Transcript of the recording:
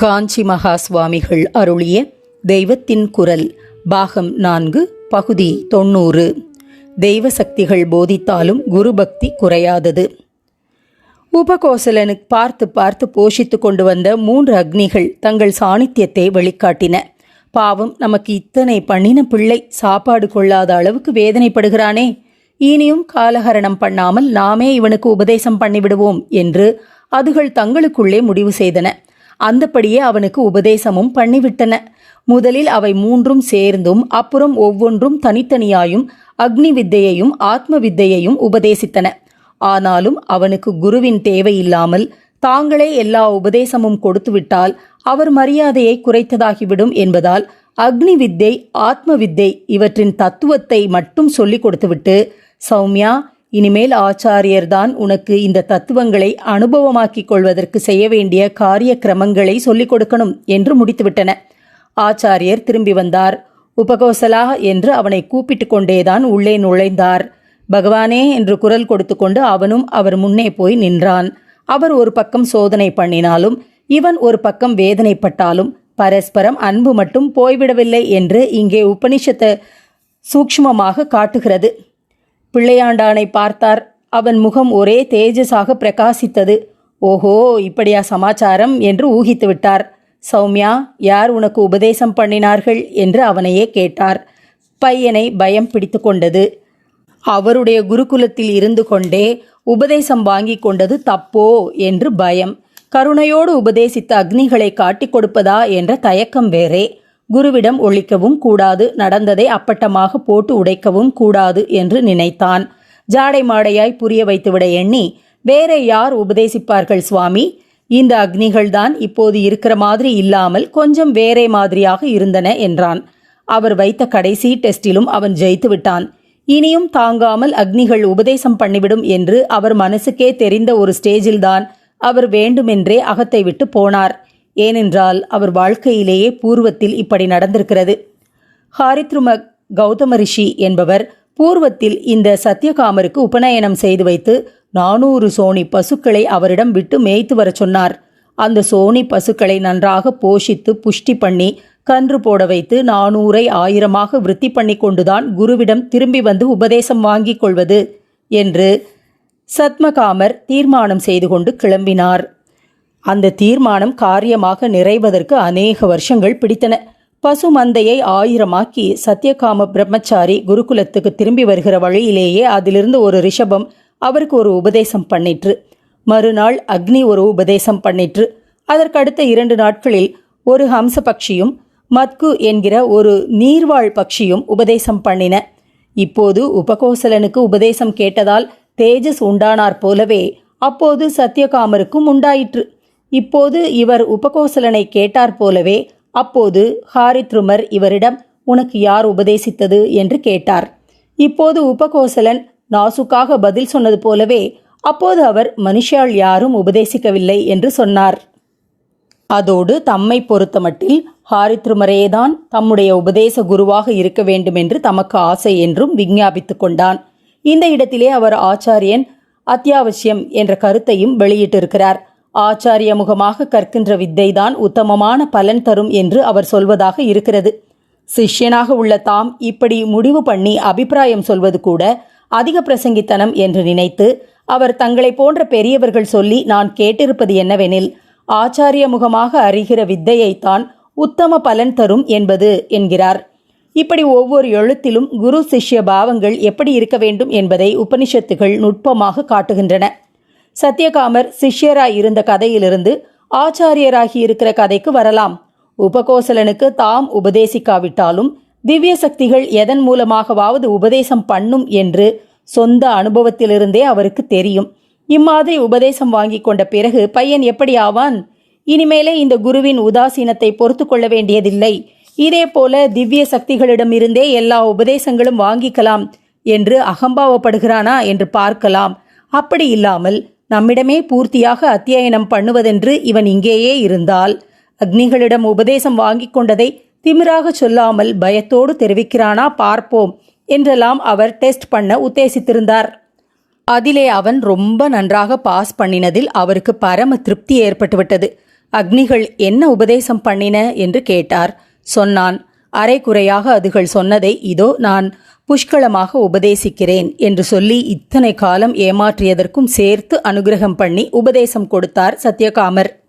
காஞ்சி மகா சுவாமிகள் அருளிய தெய்வத்தின் குரல் பாகம் நான்கு பகுதி தொண்ணூறு. தெய்வ சக்திகள் போதித்தாலும் குரு பக்தி குறையாதது. உபகோசலனுக்கு பார்த்து பார்த்து போஷித்து கொண்டு வந்த மூன்று அக்னிகள் தங்கள் சாணித்தியத்தை வெளிக்காட்டின. பாவம் நமக்கு இத்தனை பண்ணின பிள்ளை சாப்பாடு கொள்ளாத அளவுக்கு வேதனைப்படுகிறானே. இனியும் காலகரணம் பண்ணாமல் நாமே இவனுக்கு உபதேசம் பண்ணிவிடுவோம் என்று அதுகள் தங்களுக்குள்ளே முடிவு செய்தன. அந்தப்படியே அவனுக்கு உபதேசமும் பண்ணிவிட்டன. முதலில் அவை மூன்றும் சேர்ந்தும் அப்புறம் ஒவ்வொன்றும் தனித்தனியாயும் அக்னி வித்தையையும் ஆத்ம வித்தையையும் உபதேசித்தன. ஆனாலும் அவனுக்கு குருவின் தேவையில்லாமல் தாங்களே எல்லா உபதேசமும் கொடுத்துவிட்டால் அவர் மரியாதையை குறைத்ததாகிவிடும் என்பதால் அக்னி வித்தை ஆத்ம வித்தை இவற்றின் தத்துவத்தை மட்டும் சொல்லிக் கொடுத்துவிட்டு சௌமியா இனிமேல் ஆச்சாரியர்தான் உனக்கு இந்த தத்துவங்களை அனுபவமாக்கிக் கொள்வதற்கு செய்ய வேண்டிய காரிய கிரமங்களை சொல்லிக் கொடுக்கணும் என்று முடித்துவிட்டன. ஆச்சாரியர் திரும்பி வந்தார். உபகோசலா என்று அவனை கூப்பிட்டு கொண்டேதான் உள்ளே நுழைந்தார். பகவானே என்று குரல் கொடுத்து கொண்டு அவனும் அவர் முன்னே போய் நின்றான். அவர் ஒரு பக்கம் சோதனை பண்ணினாலும் இவன் ஒரு பக்கம் வேதனைப்பட்டாலும் பரஸ்பரம் அன்பு மட்டும் போய்விடவில்லை என்று இங்கே உபனிஷத்தை சூக்ஷ்மமாக காட்டுகிறது. பிள்ளையாண்டானை பார்த்தார். அவன் முகம் ஒரே தேஜஸாக பிரகாசித்தது. ஓஹோ இப்படியா சமாச்சாரம்? என்று ஊகித்து விட்டார். சௌமியா யார் உனக்கு உபதேசம் பண்ணினார்கள்? என்று அவனையே கேட்டார். பையனை பயம் பிடித்து கொண்டது. அவருடைய குருகுலத்தில் இருந்து கொண்டே உபதேசம் வாங்கி கொண்டது தப்போ? என்று பயம். கருணையோடு உபதேசித்த அக்னிகளை காட்டிக் கொடுப்பதா? என்ற தயக்கம் வேறே. குருவிடம் ஒழிக்கவும் கூடாது நடந்ததை அப்பட்டமாக போட்டு உடைக்கவும் கூடாது என்று நினைத்தான். ஜாடை மாடையாய் புரிய வைத்துவிட எண்ணி வேற யார் உபதேசிப்பார்கள் சுவாமி? இந்த அக்னிகள்தான் இப்போது இருக்கிற மாதிரி இல்லாமல் கொஞ்சம் வேறே மாதிரியாக இருந்தன என்றான். அவர் வைத்த கடைசி டெஸ்டிலும் அவன் ஜெயித்து விட்டான். இனியும் தாங்காமல் அக்னிகள் உபதேசம் பண்ணிவிடும் என்று அவர் மனசுக்கே தெரிந்த ஒரு ஸ்டேஜில்தான் அவர் வேண்டுமென்றே அகத்தை விட்டு போனார். ஏனென்றால் அவர் வாழ்க்கையிலேயே பூர்வத்தில் இப்படி நடந்திருக்கிறது. ஹாரித்ரும கௌதம ரிஷி என்பவர் பூர்வத்தில் இந்த சத்தியகாமருக்கு உபநயனம் செய்து வைத்து நானூறு சோனி பசுக்களை அவரிடம் விட்டு மேய்த்து வரச் சொன்னார். அந்த சோனி பசுக்களை நன்றாக போஷித்து புஷ்டி பண்ணி கன்று போட வைத்து நானூரை ஆயிரமாக விருத்தி பண்ணி கொண்டுதான் குருவிடம் திரும்பி வந்து உபதேசம் வாங்கிக் கொள்வது என்று சத்மகாமர் தீர்மானம் செய்து கொண்டு கிளம்பினார். அந்த தீர்மானம் காரியமாக நிறைவதற்கு அநேக வருஷங்கள் பிடித்தன. பசு மந்தையை ஆயிரமாக்கி சத்யகாம பிரம்மச்சாரி குருகுலத்துக்கு திரும்பி வருகிற வழியிலேயே அதிலிருந்து ஒரு ரிஷபம் அவருக்கு ஒரு உபதேசம் பண்ணிற்று. மறுநாள் அக்னி ஒரு உபதேசம் பண்ணிற்று. அதற்கடுத்த இரண்டு நாட்களில் ஒரு ஹம்ச பக்ஷியும் மத்கு என்கிற ஒரு நீர்வாழ் பட்சியும் உபதேசம் பண்ணின. இப்போது உபகோசலனுக்கு உபதேசம் கேட்டதால் தேஜஸ் உண்டானார் போலவே அப்போது சத்யகாமருக்கும் உண்டாயிற்று. இப்போது இவர் உபகோசலனை கேட்டார் போலவே அப்போது ஹாரித்ருமர் இவரிடம் உனக்கு யார் உபதேசித்தது? என்று கேட்டார். இப்போது உபகோசலன் நாசுக்காக பதில் சொன்னது போலவே அப்போது அவர் மனுஷாள் யாரும் உபதேசிக்கவில்லை என்று சொன்னார். அதோடு தம்மை பொறுத்தமட்டில் ஹாரித்ருமரேதான் தம்முடைய உபதேச குருவாக இருக்க வேண்டும் என்று தமக்கு ஆசை என்றும் விஞ்ஞாபித்து கொண்டான். இந்த இடத்திலே அவர் ஆச்சாரியன் அத்தியாவசியம் என்ற கருத்தையும் வெளியிட்டிருக்கிறார். ஆச்சாரிய முகமாக கற்கின்ற வித்தைதான் உத்தமமான பலன் தரும் என்று அவர் சொல்வதாக இருக்கிறது. சிஷ்யனாக உள்ள தாம் இப்படி முடிவு பண்ணி அபிப்பிராயம் சொல்வது கூட அதிக பிரசங்கித்தனம் என்று நினைத்து அவர் தங்களை போன்ற பெரியவர்கள் சொல்லி நான் கேட்டிருப்பது என்னவெனில் ஆச்சாரிய முகமாக அறிகிற வித்தையைத்தான் உத்தம பலன் தரும் என்பது என்கிறார். இப்படி ஒவ்வொரு எழுத்திலும் குரு சிஷ்ய பாவங்கள் எப்படி இருக்க வேண்டும் என்பதை உபனிஷத்துகள் நுட்பமாக காட்டுகின்றன. சத்யகாமர் சிஷ்யராய் இருந்த கதையிலிருந்து ஆச்சாரியராகி இருக்கிற கதைக்கு வரலாம். உபகோசலனுக்கு தாம் உபதேசிக்காவிட்டாலும் திவ்ய சக்திகள் எதன் மூலமாகவாவது உபதேசம் பண்ணும் என்று சொந்த அனுபவத்திலிருந்தே அவருக்கு தெரியும். இம்மாதிரி உபதேசம் வாங்கி கொண்ட பிறகு பையன் எப்படி ஆவான்? இனிமேலே இந்த குருவின் உதாசீனத்தை பொறுத்து கொள்ள வேண்டியதில்லை. இதே போல திவ்ய சக்திகளிடமிருந்தே எல்லா உபதேசங்களும் வாங்கிக்கலாம் என்று அகம்பாவப்படுகிறானா என்று பார்க்கலாம். அப்படி இல்லாமல் நம்மிடமே பூர்த்தியாக அத்தியனம் பண்ணுவதென்று இவன் இங்கேயே இருந்தால் அக்னிகளிடம் உபதேசம் வாங்கிக் கொண்டதை திமிராக சொல்லாமல் பயத்தோடு தெரிவிக்கிறானா பார்ப்போம் என்றெல்லாம் அவர் டெஸ்ட் பண்ண உத்தேசித்திருந்தார். அதிலே அவன் ரொம்ப நன்றாக பாஸ் பண்ணினதில் அவருக்கு பரம திருப்தி ஏற்பட்டுவிட்டது. அக்னிகள் என்ன உபதேசம் பண்ணின? என்று கேட்டார். சொன்னான் அரை குறையாக அதுகள் சொன்னதை இதோ நான் புஷ்களமாக உபதேசிக்கிறேன் என்று சொல்லி இத்தனை காலம் ஏமாற்றியதற்கும் சேர்த்து அனுகிரகம் பண்ணி உபதேசம் கொடுத்தார் சத்யகாமர்.